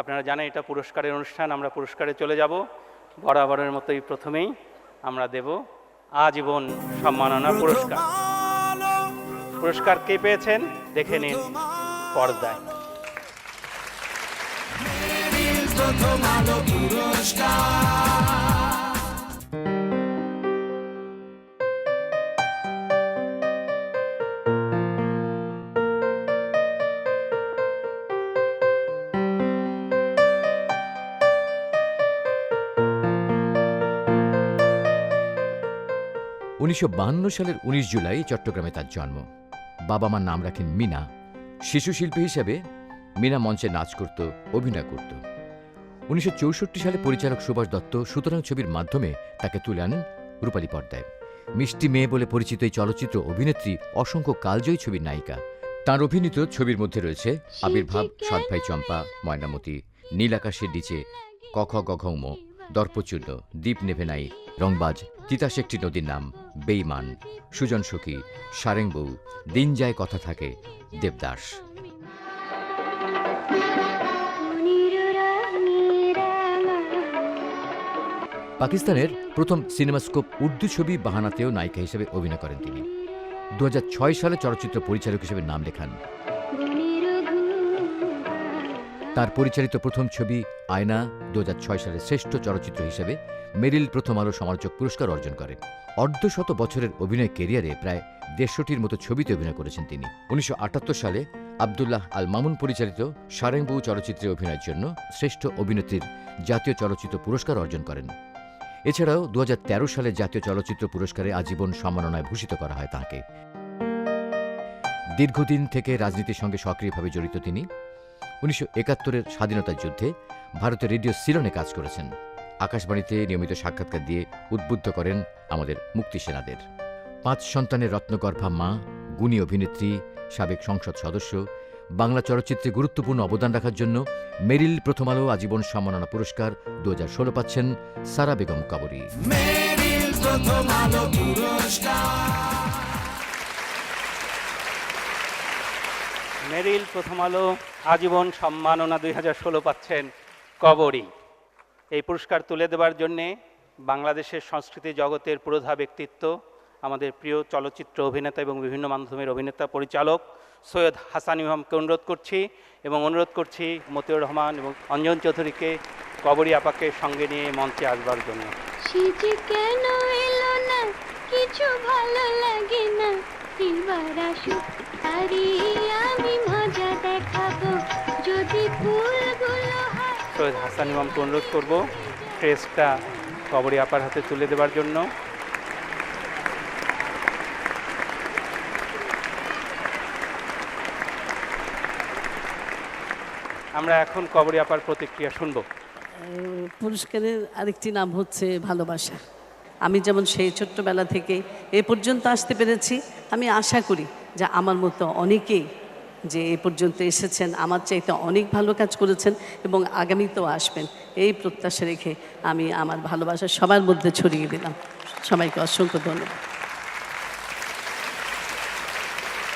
আপনারা জানেন এটা পুরস্কারের অনুষ্ঠান আমরা পুরস্কারে চলে যাব। বরাবরের মতোই প্রথমেই আমরা দেব আজীবন সম্মাননা পুরস্কার। পুরস্কার কে পেয়েছেন? দেখে নিন পর্দায়। উনিশশো সালের ১৯ জুলাই চট্টগ্রামে তার জন্ম। বাবা মার নাম রাখেন মিনা। শিশু শিল্পী হিসেবে মিনা মঞ্চে নাচ করত, অভিনয় করত। উনিশশো চৌষট্টি সালে পরিচালক সুভাষ দত্ত সুতরাং ছবির মাধ্যমে তাকে তুলে আনেন রূপালী পর্দায়। মিষ্টি মেয়ে বলে পরিচিত এই চলচ্চিত্র অভিনেত্রী অসংখ্য কালজয়ী ছবির নায়িকা। তার অভিনীত ছবির মধ্যে রয়েছে আবির্ভাব সৎভাই চম্পা, ময়নামতি নীল আকাশের নিচে কখ গঘৌম দর্পচূর্ণ দ্বীপ নেভে নাই রংবাজ তিতাস একটি নদীর নাম বেইমান সুজন সখী সারেং বউ দিন যায় কথা থাকে দেবদাস। পাকিস্তানের প্রথম সিনেমাস্কোপ উর্দু ছবি বাহানাতেও নায়িকা হিসেবে অভিনয় করেন তিনি। দু হাজার ছয় সালে চলচ্চিত্র পরিচালক হিসেবে নাম লেখান তার পরিচালিত প্রথম ছবি আয়না দু হাজার ছয় সালে শ্রেষ্ঠ চলচ্চিত্র হিসেবে মেরিল প্রথম আলো সমালোচক পুরস্কার অর্জন করে অর্ধশত বছরের অভিনয় কেরিয়ারে প্রায় দেড়শোটির মতো ছবিতে অভিনয় করেছেন তিনি। উনিশশো আটাত্তর সালে আবদুল্লাহ আল মামুন পরিচালিত সারেংবউ চলচ্চিত্রে অভিনয়ের জন্য শ্রেষ্ঠ অভিনেত্রীর জাতীয় চলচ্চিত্র পুরস্কার অর্জন করেন। এছাড়াও দুহাজার তেরো সালে জাতীয় চলচ্চিত্র পুরস্কারে আজীবন সম্মাননায় ভূষিত করা হয় তাঁকে। দীর্ঘদিন থেকে রাজনীতির সঙ্গে সক্রিয়ভাবে জড়িত তিনি উনিশশো একাত্তরের স্বাধীনতার যুদ্ধে ভারতের রেডিও সিলনে কাজ করেছেন। আকাশবাণীতে নিয়মিত সাক্ষাৎকার দিয়ে উদ্বুদ্ধ করেন আমাদের মুক্তি সেনাদের পাঁচ সন্তানের রত্নগর্ভা মা, গুণী অভিনেত্রী, সাবেক সংসদ সদস্য, বাংলা চলচ্চিত্রে গুরুত্বপূর্ণ অবদান রাখার জন্য মেরিল প্রথম আলো আজীবন সম্মাননা পুরস্কার দু হাজার ষোলো পাচ্ছেন সারা বেগম কবরী। আলো আজীবন সম্মাননা দুই হাজার ষোলো পাচ্ছেন কবরী। এই পুরস্কার তুলে দেওয়ার জন্যে বাংলাদেশের সংস্কৃতি জগতের পুরোধা ব্যক্তিত্ব, আমাদের প্রিয় চলচ্চিত্র অভিনেতা এবং বিভিন্ন মাধ্যমের অভিনেতা পরিচালক সৈয়দ হাসান ইমামকে অনুরোধ করছি এবং অনুরোধ করছি মতিউর রহমান এবং অঞ্জন চৌধুরীকে কবরী আপাকে সঙ্গে নিয়ে মঞ্চে আসবার জন্য। কিছু ভালো লাগে আসুক আরে আমি মজা দেখাবো। যদি ফুলগুলো হয় সৈয়দ হাসান ইমামকে অনুরোধ করব ক্রেসটা কবরী আপার হাতে তুলে দেওয়ার জন্য। আমরা এখন কবরী আপার প্রতিক্রিয়া শুনব। পুরস্কারের আরেকটি নাম হচ্ছে ভালোবাসা। আমি যেমন সেই ছোট্টবেলা থেকে এ পর্যন্ত আসতে পেরেছি, আমি আশা করি যে আমার মতো অনেকেই যে এ পর্যন্ত এসেছেন, আমার চাইতে অনেক ভালো কাজ করেছেন এবং আগামীতেও আসবেন। এই প্রত্যাশা রেখে আমি আমার ভালোবাসা সবার মধ্যে ছড়িয়ে দিলাম। সবাইকে অসংখ্য ধন্যবাদ।